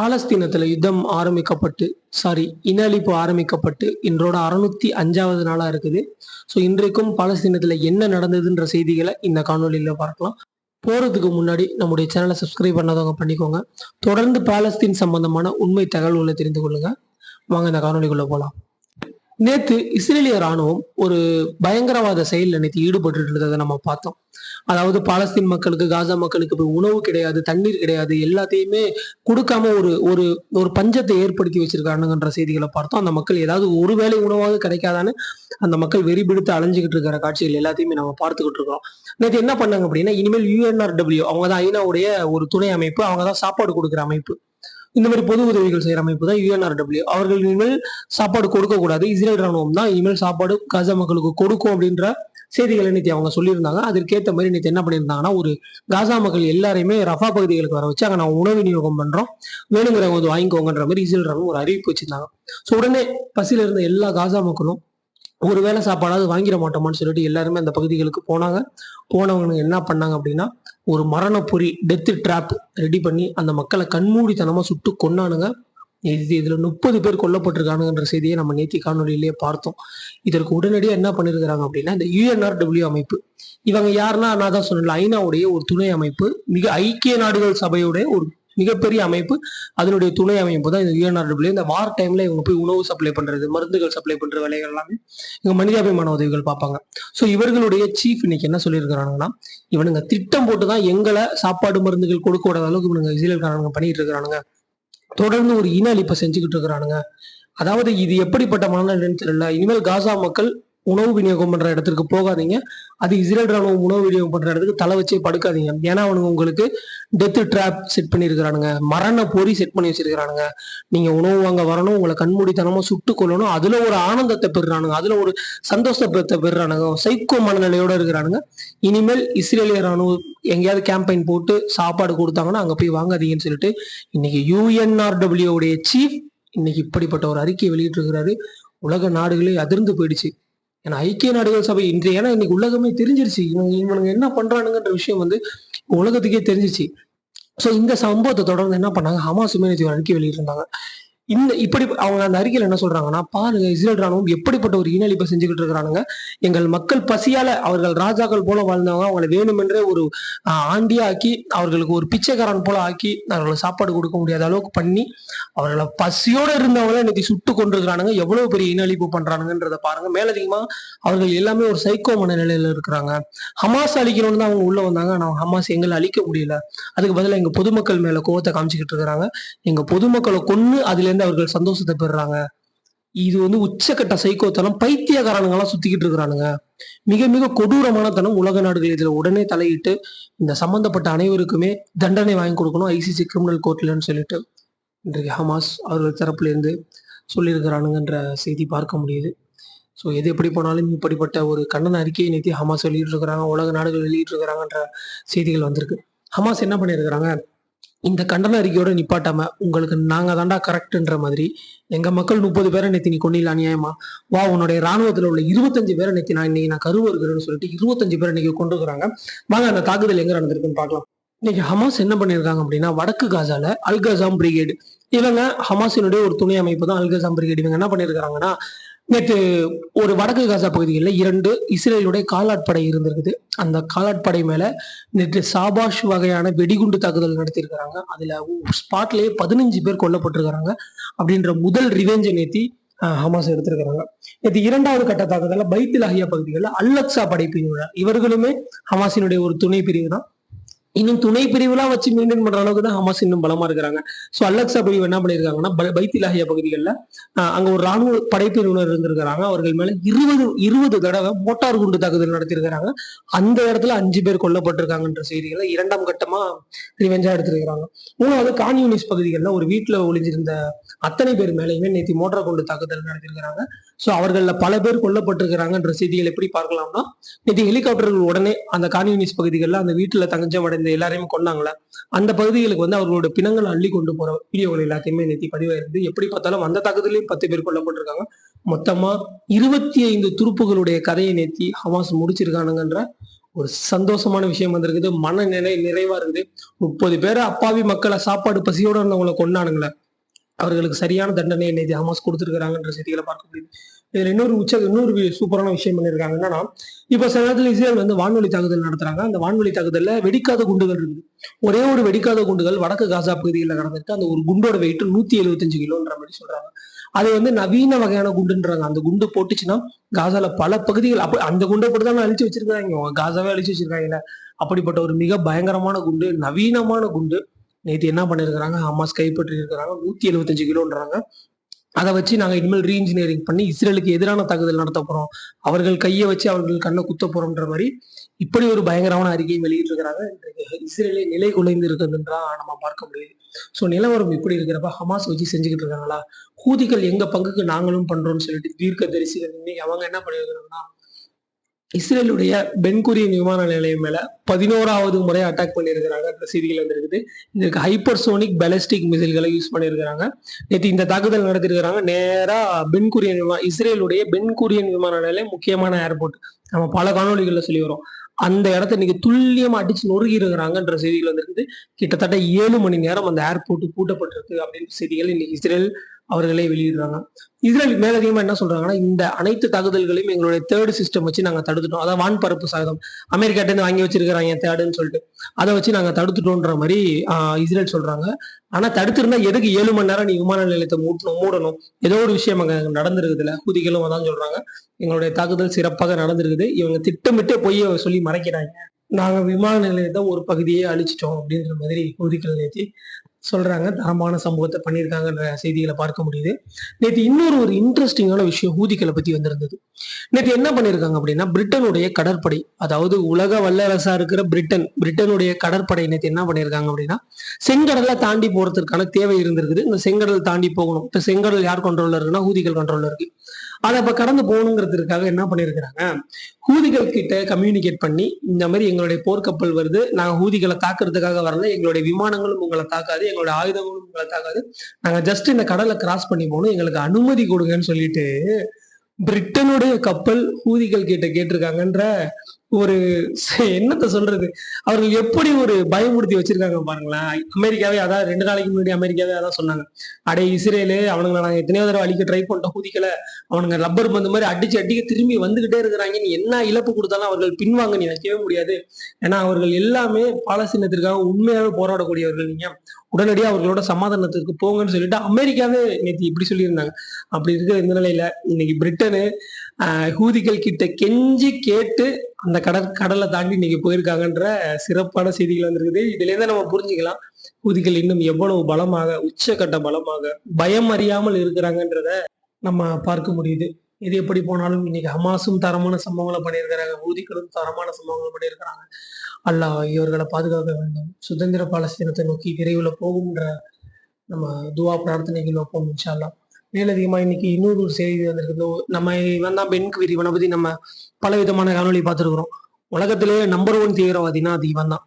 பாலஸ்தீனத்தில் யுத்தம் ஆரம்பிக்கப்பட்டு சாரி இன அழிப்பு ஆரம்பிக்கப்பட்டு இன்றோட அறுநூத்தி அஞ்சாவது நாளாக இருக்குது. ஸோ இன்றைக்கும் பாலஸ்தீனத்தில் என்ன நடந்ததுன்ற செய்திகளை இந்த காணொலியில் பார்க்கலாம். போகிறதுக்கு முன்னாடி நம்முடைய சேனலை சப்ஸ்கிரைப் பண்ணாதவங்க பண்ணிக்கோங்க. தொடர்ந்து பாலஸ்தீன் சம்பந்தமான உண்மை தகவல்களை தெரிந்து கொள்ளுங்கள் வாங்க இந்த காணொலிக்குள்ளே போகலாம் நேத்து இஸ்ரேலிய ராணுவம் ஒரு பயங்கரவாத செயலில் நேற்று ஈடுபட்டு இருந்ததை நம்ம பார்த்தோம். அதாவது பாலஸ்தீன் மக்களுக்கு காசா மக்களுக்கு இப்ப உணவு கிடையாது தண்ணீர் கிடையாது எல்லாத்தையுமே கொடுக்காம ஒரு ஒரு ஒரு பஞ்சத்தை ஏற்படுத்தி வச்சிருக்கானுங்கன்ற செய்திகளை பார்த்தோம். அந்த மக்கள் ஏதாவது ஒரு வேளை உணவாவது கிடைக்காதான்னு அந்த மக்கள் வெறி பிடித்து அலைஞ்சுக்கிட்டு இருக்கிற காட்சிகள் எல்லாத்தையுமே நம்ம பார்த்துக்கிட்டு இருக்கோம் நேற்று என்ன பண்ணாங்க அப்படின்னா இனிமேல் யூஎன்ஆர்டபிள்யூ அவங்க தான் ஐநாவுடைய ஒரு துணை அமைப்பு அவங்க தான் சாப்பாடு கொடுக்குற அமைப்பு. இந்த மாதிரி பொது உதவிகள் செய்கிற அமைப்பு தான் யூஎன்ஆர்டபிள்யூ அவர்கள் இனிமேல் சாப்பாடு கொடுக்கக்கூடாது இஸ்ரேல் ராணுவம் தான் இனிமேல் சாப்பாடு காசா மக்களுக்கு கொடுக்கும் அப்படின்ற செய்திகளை நேற்று அவங்க சொல்லியிருந்தாங்க. அதற்கேற்ற மாதிரி நேற்று என்ன பண்ணியிருந்தாங்கன்னா ஒரு காசா மக்கள் எல்லாரையுமே ரஃபா பகுதிகளுக்கு வர வச்சு அங்கே நான் உணவு விநியோகம் பண்ணுறோம் வேணுங்கிறவங்க வந்து வாங்கிக்கோங்கன்ற மாதிரி இஸ்ரேல் ராணுவம் ஒரு அறிவிப்பு வச்சிருந்தாங்க. ஸோ உடனே பசியில் இருந்த எல்லா காசா மக்களும் ஒரு வேளை சாப்பாடாவது வாங்கிட மாட்டோமான்னு சொல்லிட்டு எல்லாருமே அந்த பகுதிகளுக்கு போனாங்க. போனவங்க என்ன பண்ணாங்க அப்படின்னா ஒரு மரணப்பொறி டெத்து டெத் ட்ராப் ரெடி பண்ணி அந்த மக்களை கண்மூடித்தனமாக சுட்டு கொண்டானுங்க இது இதில் முப்பது பேர் கொல்லப்பட்டிருக்கானுங்கன்ற செய்தியை நம்ம நேத்தி காணொலியிலேயே பார்த்தோம். இதற்கு உடனடியாக என்ன பண்ணியிருக்கிறாங்க அப்படின்னா இந்த யூஎன்ஆர்டபிள்யூ அமைப்பு. இவங்க யாருன்னா நான் தான் சொன்னேன் ஐநாவுடைய ஒரு துணை அமைப்பு. மிக ஐக்கிய நாடுகள் சபையுடைய ஒரு மிகப்பெரிய அமைப்பு அதனுடைய துணை அமைப்பு தான் இந்த யூஎன்ஆர்டபிள்யூ இந்த வார் டைம்ல இவங்க போய் உணவு சப்ளை பண்றது மருந்துகள் சப்ளை பண்ற வேலைகள் எல்லாமே இவங்க மனிதாபிமான உதவிகள் பார்ப்பாங்க. ஸோ இவர்களுடைய சீஃப் இன்னைக்கு என்ன சொல்லியிருக்கிறாங்கன்னா இவனுங்க திட்டம் போட்டு தான் எங்களை சாப்பாடு மருந்துகள் கொடுக்க விடாத அளவுக்கு இவனுங்க இஸ்ரேல்காரங்க பண்ணிட்டு இருக்கிறானுங்க. தொடர்ந்து ஒரு இன அழிப்பை செஞ்சுக்கிட்டு இருக்கிறானுங்க. அதாவது இது எப்படிப்பட்ட மனநிலைன்னு தெரியல. இனிமேல் காசா மக்கள் உணவு விநியோகம் பண்ற இடத்துக்கு போகாதீங்க. அது இஸ்ரேல் ராணுவம் உணவு விநியோகம் பண்ற இடத்துக்கு தலை வச்சே படுக்காதீங்க. ஏன்னா அவனுங்க உங்களுக்கு டெத் ட்ராப் செட் பண்ணியிருக்கிறானுங்க. மரண பொறி செட் பண்ணி வச்சிருக்கிறானுங்க. நீங்க உணவு வாங்க வரணும் உங்களை கண்மூடித்தனமா சுட்டு கொள்ளணும் அதுல ஒரு ஆனந்தத்தை பெறுறானுங்க. அதுல ஒரு சந்தோஷத்தை பெறுறானுங்க. சைக்கோ மனநிலையோட இருக்கிறானுங்க. இனிமேல் இஸ்ரேலிய ராணுவம் எங்கேயாவது கேம்பெயின் போட்டு சாப்பாடு கொடுத்தாங்கன்னா அங்க போய் வாங்காதீங்கன்னு சொல்லிட்டு இன்னைக்கு யூஎன்ஆர்டபிள்யூடைய சீஃப் இன்னைக்கு இப்படிப்பட்ட ஒரு அறிக்கையை வெளியிட்டிருக்கிறாரு. உலக நாடுகளே அதிர்ந்து போயிடுச்சு. ஏன்னா ஐக்கிய நாடுகள் சபை இன்றைய ஏன்னா இன்னைக்கு உலகமே தெரிஞ்சிருச்சு. இவங்க இவனுங்க என்ன பண்றானுங்கன்ற விஷயம் வந்து உலகத்துக்கே தெரிஞ்சிச்சு ஸோ இந்த சம்பவத்தை தொடர்ந்து என்ன பண்ணாங்க? ஹமாஸ் நேற்று ஒரு அறிக்கை வெளியிட்டிருந்தாங்க. இந்த இப்படி அவங்க அந்த அறிக்கையில் என்ன சொல்றாங்கன்னா பாருங்க இஸ்ரேல் ராணுவம் எப்படிப்பட்ட ஒரு இனழிப்பை செஞ்சுக்கிட்டு இருக்கிறானுங்க. எங்கள் மக்கள் பசியால அவர்கள் ராஜாக்கள் போல வாழ்ந்தவங்க அவங்களை வேணுமென்றே ஒரு ஆண்டியா ஆக்கி அவர்களுக்கு ஒரு பிச்சைக்காரன் போல ஆக்கி அவர்களுக்கு சாப்பாடு கொடுக்க முடியாத அளவுக்கு பண்ணி அவர்களை பசியோட இருந்தவங்கள இன்னைக்கு சுட்டு கொண்டிருக்கிறானுங்க எவ்வளவு பெரிய இனழிப்பு பண்றானுங்கன்றத பாருங்க. மேலதிகமா அவர்கள் எல்லாமே ஒரு சைக்கோ மனநிலையில இருக்கிறாங்க. ஹமாஸ் அழிக்கணும்னு தான் அவங்க உள்ள வந்தாங்க. ஆனா ஹமாஸ் எங்களை அழிக்க முடியல. அதுக்கு பதிலா எங்க பொதுமக்கள் மேல கோவத்தை காமிச்சுக்கிட்டு இருக்கிறாங்க. எங்க பொதுமக்களை கொண்டு அதுல இருந்து அவர்கள் சந்தோஷத்தை பெறுறாங்க. இது வந்து உச்சக்கட்ட சைக்கோத்தனம் பைத்தியக்காரனுங்க எல்லாம் சுத்திக்கிட்டு இருக்கிறானுங்க. மிக மிக கொடூரமான தனம் உலக நாடுகள் இதுல உடனே தலையிட்டு இந்த சம்பந்தப்பட்ட அனைவருக்குமே தண்டனை வாங்கி கொடுக்கணும் ஐசிசி கிரிமினல் கோர்ட்லன்னு சொல்லிட்டு இன்றைக்கு ஹமாஸ் அவர்கள் தரப்புல இருந்து சொல்லியிருக்கிறானுங்கன்ற செய்தி பார்க்க முடியுது. ஸோ எது எப்படி போனாலும் இப்படிப்பட்ட ஒரு கண்டன அறிக்கையை நேற்று ஹமாஸ் வெளியிட்டு இருக்கிறாங்க உலக நாடுகள் வெளியிட்டு இருக்கிறாங்கன்ற செய்திகள் வந்திருக்கு. ஹமாஸ் என்ன பண்ணியிருக்கிறாங்க? இந்த கண்டன அறிக்கையோட நிப்பாட்டாம உங்களுக்கு நாங்க தாண்டா கரெக்ட்ன்ற மாதிரி எங்க மக்கள் முப்பது பேரை நேத்தி நீ கொண்டில அநியாயமா? வா உன்னுடைய ராணுவத்துல உள்ள இருபத்தஞ்சு பேரை நேத்தி நான் இன்னைக்கு நான் கருவருக்கிறேன்னு சொல்லிட்டு இருபத்தஞ்சு பேரை இன்னைக்கு கொண்டு இருக்கிறாங்க வாங்க அந்த தாக்குதல் எங்க நடந்திருக்குன்னு பார்க்கலாம். இன்னைக்கு ஹமாஸ் என்ன பண்ணியிருக்காங்க அப்படின்னா வடக்கு காசால அல்கசாம் பிரிகேடு இவங்க ஹமாஸினுடைய ஒரு துணை அமைப்பு தான் அல்கசாம் பிரிகேடு இவங்க என்ன பண்ணியிருக்காங்கன்னா நேற்று ஒரு வடக்கு காசா பகுதிகளில் இரண்டு இஸ்ரேலுடைய காலாட்படை இருந்திருக்குது. அந்த காலாட்படை மேல நேற்று சாபாஷ் வகையான வெடிகுண்டு தாக்குதல் நடத்தியிருக்கிறாங்க. அதுல ஸ்பாட்லயே பதினஞ்சு பேர் கொல்லப்பட்டிருக்கிறாங்க. அப்படின்ற முதல் ரிவெஞ்சை நேத்தி ஹமாஸ் எடுத்திருக்கிறாங்க. நேற்று இரண்டாவது கட்ட தாக்குதல பைத்தில் அஹியா பகுதிகளில் அல்லக்ஸா படைப்பிரிவினர். இவர்களுமே ஹமாஸினுடைய ஒரு துணை பிரிவு தான் இன்னும் துணை பிரிவுலாம் வச்சு மெயின்டைன் பண்ற அளவுக்கு தான் ஹமாஸ் இன்னும் பலமா இருக்கிறாங்க. ஸோ அல்லக்ஸா பிரிவு என்ன பண்ணியிருக்காங்கன்னா பைத்திலாகிய பகுதிகளில் அங்க ஒரு ராணுவ படைப்பிரிவினர் இருந்திருக்கிறாங்க. அவர்கள் மேல இருபது இருபது தடவை மோட்டார் குண்டு தாக்குதல் நடத்தியிருக்கிறாங்க. அந்த இடத்துல அஞ்சு பேர் கொல்லப்பட்டிருக்காங்கன்ற செய்திகளை இரண்டாம் கட்டமா ரிவெஞ்சா எடுத்திருக்கிறாங்க. மூணாவது கான்யூனிஸ் பகுதிகளில் ஒரு வீட்டுல ஒளிஞ்சிருந்த அத்தனை பேர் மேலேயுமே நேற்று மோட்டார் குண்டு தாக்குதல் நடத்திருக்கிறாங்க ஸோ அவர்களில் பல பேர் கொல்லப்பட்டிருக்கிறாங்கன்ற செய்திகள் எப்படி பார்க்கலாம்னா நேற்று ஹெலிகாப்டர்கள் உடனே அந்த கான்யூனிஸ்ட் பகுதிகளில் அந்த வீட்டில் தஞ்சம் அடைந்த எல்லாரையும் கொண்டாங்களே அந்த பகுதிகளுக்கு வந்து அவர்களோட பிணங்களை அள்ளி கொண்டு போற வீடியோகள் எல்லாத்தையுமே நேத்தி பதிவாயிருந்து எப்படி பார்த்தாலும் அந்த தாக்குதலையும் பத்து பேர் கொல்லப்பட்டிருக்காங்க. மொத்தமா இருபத்தி ஐந்து துருப்புகளுடைய கதையை நேத்தி ஹமாஸ் முடிச்சிருக்கானுங்கன்ற ஒரு சந்தோஷமான விஷயம் வந்திருக்குது. மன நிறை நிறைவா இருக்குது முப்பது பேரை அப்பாவி மக்களை சாப்பாடு பசியோட இருந்தவங்களை கொண்டானுங்களே அவர்களுக்கு சரியான தண்டனை நேற்று ஹமாஸ் கொடுத்துருக்காங்கன்ற செய்திகளை பார்க்க முடியுது. இதுல இன்னொரு உச்ச இன்னொரு சூப்பரான விஷயம் பண்ணியிருக்காங்க என்னன்னா இப்ப சில நேரத்தில் இஸ்ரேல் வந்து வான்வழி தாக்குதல் நடத்துறாங்க. அந்த வான்வழி தாக்குதல்ல வெடிக்காத குண்டுகள் இருக்குது. ஒரே ஒரு வெடிக்காத குண்டுகள் வடக்கு காசா பகுதியில் நடந்துட்டு அந்த ஒரு குண்டோட வெயிட் நூத்தி எழுபத்தஞ்சு கிலோன்ற மாதிரி சொல்றாங்க. அது வந்து நவீன வகையான குண்டுன்றாங்க. அந்த குண்டு போட்டுச்சுன்னா காசால பல பகுதிகள் அப்ப அந்த குண்டை போட்டு தான் அழிச்சு வச்சிருக்காங்க. காசாவே அழிச்சு வச்சிருக்காங்கல்ல அப்படிப்பட்ட ஒரு மிக பயங்கரமான குண்டு நவீனமான குண்டு. நேற்று என்ன பண்ணியிருக்கிறாங்க ஹமாஸ் கைப்பற்றியிருக்கிறாங்க. நூற்றி எழுபத்தஞ்சு கிலோன்றாங்க. அதை வச்சு நாங்கள் இனிமேல் ரீஇன்ஜினியரிங் பண்ணி இஸ்ரேலுக்கு எதிரான தாக்குதல் நடத்த போகிறோம் அவர்கள் கையை வச்சு அவர்கள் கண்ணை குத்த போகிறோன்ற மாதிரி இப்படி ஒரு பயங்கரமான அறிக்கையை வெளியிட்டிருக்கிறாங்க. இன்றைக்கு இஸ்ரேலே நிலை குலைந்து இருக்குதுன்றா நம்ம பார்க்க முடியுது. ஸோ நிலவரம் இப்படி இருக்கிறப்ப ஹமாஸ் வச்சு செஞ்சுக்கிட்டு இருக்காங்களா? கூதிகள் எங்க பங்குக்கு நாங்களும் பண்றோம்னு சொல்லிட்டு தீர்க்க தரிசிகள் இன்னைக்கு அவங்க என்ன பண்ணிருக்காங்கன்னா இஸ்ரேலுடைய பென்குரியன் விமான நிலையம் மேல பதினோராவது முறை அட்டாக் பண்ணியிருக்கிறாங்க. செய்திகள் வந்திருக்குது. இதுக்கு ஹைப்பர்சோனிக் பேலஸ்டிக் மிசைல்களை யூஸ் பண்ணியிருக்கிறாங்க. நேற்று இந்த தாக்குதல் நடத்திருக்கிறாங்க நேராக பென்குரியன் விமான இஸ்ரேலுடைய பென்குரியன் விமான நிலையம் முக்கியமான ஏர்போர்ட் நம்ம பல காணொலிகளில் சொல்லி வரோம் அந்த இடத்த இன்னைக்கு துல்லியமா அடிச்சு நொறுகி இருக்கிறாங்கன்ற செய்திகள் வந்திருக்குது. கிட்டத்தட்ட ஏழு மணி நேரம் அந்த ஏர்போர்ட் பூட்டப்பட்டிருக்கு அப்படின்ற செய்திகள் இன்னைக்கு இஸ்ரேல் அவர்களே வெளியிடுறாங்க. இஸ்ரேல் மேலதிகமா என்ன சொல்றாங்கன்னா இந்த அனைத்து தாக்குதல்களையும் எங்களுடைய தேர்டு சிஸ்டம் வச்சு நாங்க தடுத்துட்டோம். அதான் வான்பரப்பு சாதம். அமெரிக்காட்ட இருந்து வாங்கி வச்சிருக்கிறாங்க தேர்டுன்னு சொல்லிட்டு. அதை வச்சு நாங்க தடுத்துட்டோன்ற மாதிரி இஸ்ரேல் சொல்றாங்க. ஆனா தடுத்திருந்தா எதுக்கு ஏழு மணி நேரம் நீ விமான நிலையத்தை மூட்டணும் மூடணும்? ஏதோ ஒரு விஷயம் அங்க நடந்திருக்குதுல குதிகளும் அதான் சொல்றாங்க. எங்களுடைய தாக்குதல் சிறப்பாக நடந்திருக்குது. இவங்க திட்டமிட்டே போய் சொல்லி மறைக்கிறாங்க. நாங்க விமான நிலையத்தை ஒரு பகுதியே அழிச்சிட்டோம் அப்படின்ற மாதிரி ஹூதிகள் நேத்தி சொல்றாங்க. தரமான சம்பவத்தை பண்ணியிருக்காங்கன்ற செய்திகளை பார்க்க முடியுது. நேற்று இன்னொரு ஒரு இன்ட்ரெஸ்டிங்கான விஷயம் ஊதிகளை பத்தி வந்திருந்தது. நேற்று என்ன பண்ணியிருக்காங்க அப்படின்னா பிரிட்டனுடைய கடற்படை அதாவது உலக வல்லரசா இருக்கிற பிரிட்டன் பிரிட்டனுடைய கடற்படை நேற்று என்ன பண்ணியிருக்காங்க அப்படின்னா செங்கடலை தாண்டி போறதுக்கான தேவை இருந்திருக்குது. இந்த செங்கடல் தாண்டி போகணும். இப்ப செங்கடல் யார் கண்ட்ரோல்ல இருக்குன்னா ஊதிகள் கண்ட்ரோல்ல இருக்கு. அதை அப்ப கடந்து போகணுங்கிறதுக்காக என்ன பண்ணியிருக்கிறாங்க ஹூதிகள் கிட்ட கம்யூனிகேட் பண்ணி இந்த மாதிரி எங்களுடைய போர்க்கப்பல் வருது. நாங்க ஹூதிகளை தாக்குறதுக்காக வரல. எங்களுடைய விமானங்களும் உங்களை தாக்காது. எங்களோட ஆயுதங்களும் தாக்காது நாங்க ஜஸ்ட் இந்த கடலை கிராஸ் பண்ணி போகணும். எங்களுக்கு அனுமதி கொடுங்கன்னு சொல்லிட்டு பிரிட்டனுடைய கப்பல் ஹூதிகள் கிட்ட கேட்டிருக்காங்கன்ற ஒரு என்னத்தை சொல்றது? அவர்கள் எப்படி ஒரு பயமுறுத்தி வச்சிருக்காங்க பாருங்களேன். அமெரிக்காவே அதான் ரெண்டு நாளைக்கு முன்னாடி அமெரிக்காவே அதான் சொன்னாங்க. அடே இஸ்ரேலு அவனுங்களை நாங்க எத்தனையோ தடவை அழிக்க ட்ரை பண்ணிட்டோம் குதிக்கல. அவனுங்க ரப்பர் பந்து மாதிரி அடிச்சு அடிக்க திரும்பி வந்துகிட்டே இருக்கிறாங்க. நீ என்ன இழப்பு கொடுத்தாலும் அவர்கள் பின்வாங்க நீ வைக்கவே முடியாது. ஏன்னா அவர்கள் எல்லாமே பாலஸ்தீனத்திற்காக உண்மையாகவே போராடக்கூடியவர்கள் நீங்க. உடனடியாக அவர்களோட சமாதானத்திற்கு போங்கன்னு சொல்லிட்டு அமெரிக்காவே நேற்று இப்படி சொல்லியிருந்தாங்க. அப்படி இருக்கிற இந்த நிலையில இன்னைக்கு பிரிட்டனு ஹூதிகள் கிட்ட கெஞ்சி கேட்டு அந்த கடல் கடலை தாண்டி இன்னைக்கு போயிருக்காங்கன்ற சிறப்பான செய்திகள் வந்திருக்குது. இதுல இருந்து நம்ம புரிஞ்சுக்கலாம். ஹூதிகள் இன்னும் எவ்வளவு பலமாக உச்சக்கட்ட பலமாக பயம் அறியாமல் இருக்கிறாங்கன்றத நம்ம பார்க்க முடியுது. இது எப்படி போனாலும் இன்னைக்கு ஹமாஸும் தரமான சம்பவங்களை பண்ணியிருக்கிறாங்க. ஊதிகளும் தரமான சம்பவங்களை பண்ணியிருக்கிறாங்க. அல்லாஹ் இவர்களை பாதுகாக்க வேண்டும். சுதந்திர பாலஸ்தீனத்தை நோக்கி விரைவில் போகும்ன்ற நம்ம துவா பிரார்த்தனைகள் வைப்போம் இன்ஷால்லாம் மேலதிகமாக மேலதிகமா இன்னைக்கு இன்னொரு ஒரு செய்தி வந்திருக்குது. நம்ம இவன் தான் பெண்குவிரி இவனை பற்றி நம்ம பல விதமான காணொலி பார்த்துருக்குறோம். உலகத்திலேயே நம்பர் ஒன் தீவிரவாதினா அது இவன் தான்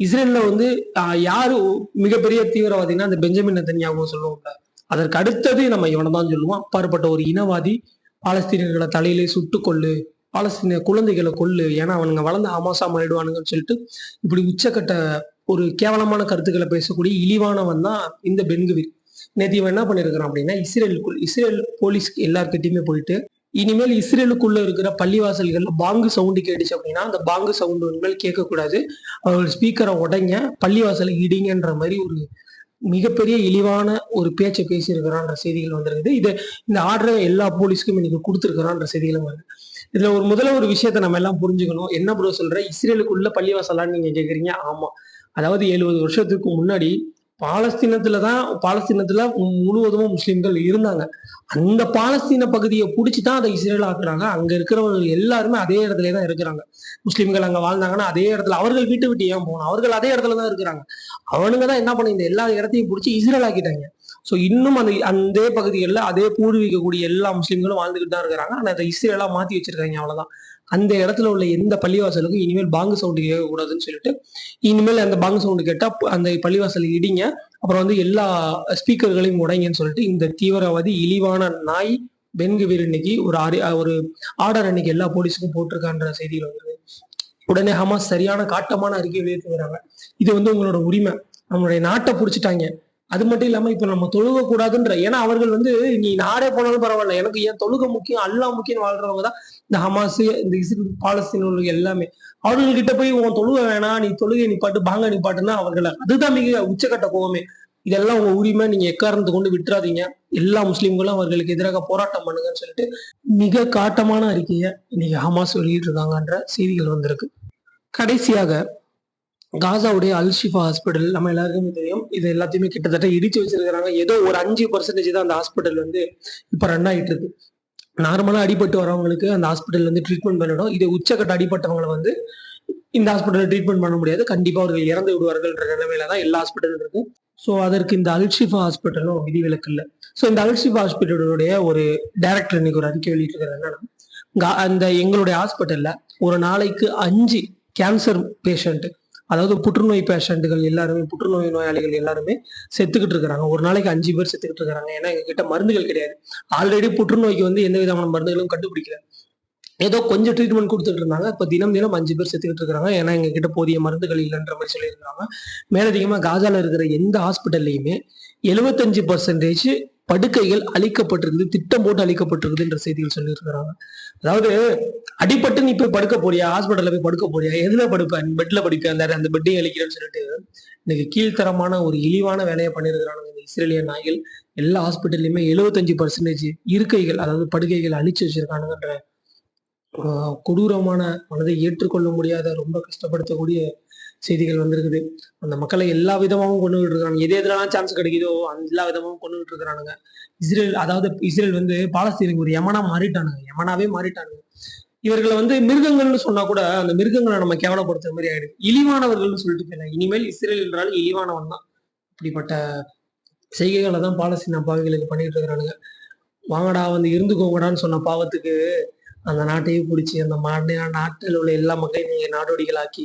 இஸ்ரேல்ல வந்து ஆஹ், யாரு மிகப்பெரிய தீவிரவாதினா அந்த பெஞ்சமின் நெத்தன்யாகு சொல்லுவோம்ல அதற்கு அடுத்தது நம்ம இவனை தான் சொல்லுவோம். அப்பாற்பட்ட ஒரு இனவாதி பாலஸ்தீனர்களை தலையிலே சுட்டு கொள்ளு பாலஸ்தீன குழந்தைகளை கொள்ளு ஏன்னா அவனுங்க வளர்ந்து அமாசா மாறிடுவானுங்கன்னு சொல்லிட்டு இப்படி உச்சக்கட்ட ஒரு கேவலமான கருத்துக்களை பேசக்கூடிய இழிவானவன் தான் இந்த பென்குவிர் நேற்று இவன் என்ன பண்ணிருக்கிறான் அப்படின்னா இஸ்ரேலுக்குள் இஸ்ரேல் போலீஸ் எல்லார்கிட்டயுமே போயிட்டு இனிமேல் இஸ்ரேலுக்குள்ள இருக்கிற பள்ளிவாசல்கள்ல பாங்கு சவுண்டு கேட்டுச்சு அப்படின்னா அந்த பாங்கு சவுண்டு இனிமேல் கேட்கக்கூடாது. அவர்கள் ஸ்பீக்கரை உடைங்க பள்ளிவாசலை இடிங்கன்ற மாதிரி ஒரு மிகப்பெரிய இழிவான ஒரு பேச்சை பேசியிருக்கிறான்ற செய்திகள் வந்திருக்குது. இது இந்த ஆர்டரை எல்லா போலீஸ்க்கும் இன்னைக்கு கொடுத்துருக்கிறான்ற செய்திகளும் வருது. இதுல ஒரு முதல்ல ஒரு விஷயத்த நம்ம எல்லாம் புரிஞ்சுக்கணும். என்ன ப்ரோ சொல்ற? இஸ்ரேலுக்குள்ள பள்ளிவாசலான்னு நீங்க கேக்குறீங்க? ஆமா. அதாவது எழுபது வருஷத்துக்கு முன்னாடி பாலஸ்தீனத்துல தான் பாலஸ்தீனத்துல முழுவதும் முஸ்லீம்கள் இருந்தாங்க. அந்த பாலஸ்தீன பகுதியை பிடிச்சி தான் அதை இஸ்ரேல் ஆக்குறாங்க. அங்க இருக்கிறவங்க எல்லாருமே அதே இடத்துல தான் இருக்கிறாங்க. முஸ்லீம்கள் அங்க வாழ்ந்தாங்கன்னா அதே இடத்துல அவர்கள் வீட்டு விட்டு ஏன் போகணும்? அவர்கள் அதே இடத்துல தான் இருக்கிறாங்க. அவனுங்க தான் என்ன பண்ணி இந்த எல்லா இடத்தையும் பிடிச்சி இஸ்ரேல் ஆக்கிட்டாங்க. ஸோ இன்னும் அந்த அந்த பகுதிகளில் அதே பூர்வீகக்கூடிய எல்லா முஸ்லீம்களும் வாழ்ந்துகிட்டு தான் இருக்கிறாங்க. ஆனால் அதை இஸ்ரேலா மாற்றி வச்சிருக்காங்க அவ்வளவுதான். அந்த இடத்துல உள்ள எந்த பள்ளிவாசலுக்கும் இனிமேல் பாங்கு சவுண்டு கேட்கக்கூடாதுன்னு சொல்லிட்டு இனிமேல் அந்த பாங்கு சவுண்டு கேட்டா அந்த பள்ளிவாசல் இடிங்க அப்புறம் வந்து எல்லா ஸ்பீக்கர்களையும் உடைங்கன்னு சொல்லிட்டு இந்த தீவிரவாதி இழிவான நாய் பென்குவீர் இன்னைக்கு ஒரு ஆரி ஒரு ஆர்டர் அன்னைக்கு எல்லா போலீஸுக்கும் போட்டிருக்கான்ற செய்திகள் வந்துருது உடனே ஹமாஸ் சரியான காட்டமான அறிக்கை வெளியிட்டு இது வந்து உங்களோட உரிமை. நம்மளுடைய நாட்டை புடிச்சிட்டாங்க. அது மட்டும் இல்லாம இப்ப நம்ம தொழுக கூடாதுன்ற ஏன்னா அவர்கள் வந்து நீ நாடே போனாலும் பரவாயில்ல. எனக்கு ஏன் தொழுக முக்கியம் அல்லா முக்கியம் வாழ்றவங்க தான் இந்த ஹமாஸ் இந்த இஸ்ரேல் பாலஸ்தீனர்கள் எல்லாமே அவர்கள்கிட்ட போய் உன் தொழுக வேணாம் நீ தொழுகை நிப்பாட்டு பாங்க நிப்பாட்டுன்னா அவர்களை அதுதான் மிக உச்சக்கட்ட கோவமே இதெல்லாம் உங்க உரிமை நீங்க எக்காரணத்தை கொண்டு விட்டுறாதீங்க. எல்லா முஸ்லீம்களும் அவர்களுக்கு எதிராக போராட்டம் பண்ணுங்கன்னு சொல்லிட்டு மிக காட்டமான அறிக்கையை இன்னைக்கு ஹமாஸ் வெளியிட்டிருக்காங்கன்ற செய்திகள் வந்திருக்கு. கடைசியாக காசாவுடைய அல்ஷிஃபா ஹாஸ்பிட்டல் நம்ம எல்லாருக்குமே தெரியும் இது எல்லாத்தையுமே கிட்டத்தட்ட இடிச்சு வச்சிருக்கிறாங்க. ஏதோ ஒரு அஞ்சு பர்சன்டேஜ் தான் அந்த ஹாஸ்பிட்டல் வந்து இப்ப ரன் ஆகிட்டு இருக்கு. நார்மலாக அடிபட்டு வரவங்களுக்கு அந்த ஹாஸ்பிட்டல் வந்து ட்ரீட்மெண்ட் பண்ணிடும் இது உச்சக்கட்ட அடிபட்டவங்களை வந்து இந்த ஹாஸ்பிட்டலில் ட்ரீட்மெண்ட் பண்ண முடியாது. கண்டிப்பாக அவர்கள் இறந்து விடுவார்கள்ன்ற நிலைமையில தான் எல்லா ஹாஸ்பிட்டலும் இருக்கு ஸோ அதற்கு இந்த அல்ஷிஃபா ஹாஸ்பிட்டலும் விதிவிலக்கு இல்லை. ஸோ இந்த அல்ஷிஃபா ஹாஸ்பிட்டலுடைய ஒரு டைரக்டர் இன்னைக்கு ஒரு அறிக்கை வெளியிட்டிருக்காரு என்னன்னா அந்த எங்களுடைய ஹாஸ்பிட்டல்ல ஒரு நாளைக்கு அஞ்சு கேன்சர் பேஷண்ட்டு அதாவது புற்றுநோய் பேஷண்ட்டுகள் எல்லாருமே புற்றுநோய் நோயாளிகள் எல்லாருமே செத்துக்கிட்டு இருக்கிறாங்க. ஒரு நாளைக்கு அஞ்சு பேர் செத்துக்கிட்டு இருக்கிறாங்க. ஏன்னா எங்ககிட்ட மருந்துகள் கிடையாது. ஆல்ரெடி புற்றுநோய்க்கு வந்து எந்த விதமான மருந்துகளும் கண்டுபிடிக்கல. ஏதோ கொஞ்சம் ட்ரீட்மெண்ட் கொடுத்துட்டு இருந்தாங்க. இப்போ தினம் தினம் அஞ்சு பேர் செத்துக்கிட்டு இருக்காங்க ஏன்னா எங்ககிட்ட போதிய மருந்துகள் இல்லைன்ற மாதிரி சொல்லியிருக்காங்க மேலதிகமாக காஜாவில் இருக்கிற எந்த ஹாஸ்பிட்டல்லையுமே எழுபத்தஞ்சு பர்சன்டேஜ் படுக்கைகள் அழிக்கப்பட்டிருக்குது திட்டம் போட்டு அழிக்கப்பட்டிருக்குதுன்ற செய்திகள் சொல்லியிருக்கிறாங்க. அதாவது அடிப்பட்டு நீ போய் படுக்க போறியா? ஹாஸ்பிட்டல்ல போய் படுக்க போறியா? எதுல படுப்பேன் பெட்ல படுப்பேன் அந்த அந்த பெட்டையும் அழிக்கிறேன்னு சொல்லிட்டு இன்னைக்கு கீழ்த்தரமான ஒரு இழிவான வேலையை பண்ணியிருக்கிறானுங்க இந்த இஸ்ரேலிய நாய்கள். எல்லா ஹாஸ்பிட்டல்லையுமே எழுபத்தஞ்சு பர்சன்டேஜ் இருக்கைகள் அதாவது படுக்கைகள் அழிச்சு வச்சிருக்கானுங்கன்ற கொடூரமான மனதை ஏற்றுக்கொள்ள முடியாத ரொம்ப கஷ்டப்படுத்தக்கூடிய செய்திகள் வந்திருக்குது. அந்த மக்களை எல்லா விதமாகவும் கொண்டு இருக்காங்க எது எதுலாம் சான்ஸ் கிடைக்குதோ அந்த எல்லா விதமாகவும் கொண்டு இருக்கிறானுங்க இஸ்ரேல் அதாவது இஸ்ரேல் வந்து பாலஸ்தீனுக்கு ஒரு யமனா மாறிட்டானுங்க. யமனாவே மாறிட்டானுங்க. இவர்களை வந்து மிருகங்கள்னு சொன்னா கூட அந்த மிருகங்களை நம்ம கேவலப்படுத்துற மாதிரி ஆயிடுது. இழிவானவர்கள்னு சொல்லிட்டு போயிடலாம். இனிமேல் இஸ்ரேல் என்றாலும் இழிவானவன் தான். இப்படிப்பட்ட செய்கைகளை தான் பாலஸ்தீன பாவிகளுக்கு பண்ணிட்டு இருக்கிறானுங்க. வாங்கடா வந்து இருந்துக்கோங்கடான்னு சொன்ன பாவத்துக்கு அந்த நாட்டையே பிடிச்சி அந்த நாட்டில் உள்ள எல்லா மக்களையும் நீங்க நாடோடிகளாக்கி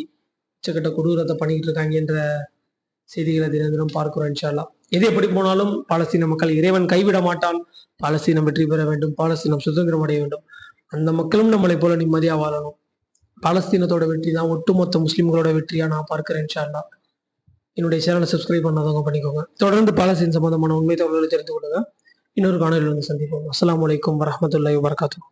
உச்சக்கட்ட கொடூரத்தை பண்ணிட்டு இருக்காங்கன்ற செய்திகளை தினம் தினம் பார்க்கிறோம் இன்ஷால்லா எது எப்படி போனாலும் பாலஸ்தீன மக்கள் இறைவன் கைவிட மாட்டான். பாலஸ்தீனம் வெற்றி பெற வேண்டும். பாலஸ்தீனம் சுதந்திரம் அடைய வேண்டும். அந்த மக்களும் நம்மளை போல நிம்மதியாக வாழணும். பாலஸ்தீனத்தோட வெற்றி தான் ஒட்டுமொத்த முஸ்லீம்களோட வெற்றியா நான் பார்க்கிறேன் இன்ஷால்லா என்னுடைய சேனலை சப்ஸ்கிரைப் பண்ணாதவங்க பண்ணிக்கோங்க. தொடர்ந்து பாலஸ்தீன் சம்பந்தமான உண்மை தகவல்களை தெரிந்து கொள்ளுங்க. இன்னொரு காணொலியில் வந்து சந்திப்போம். அஸ்லாம் வலைக்கம் வரமத்துல்லாய் வபரகாத்துஹு.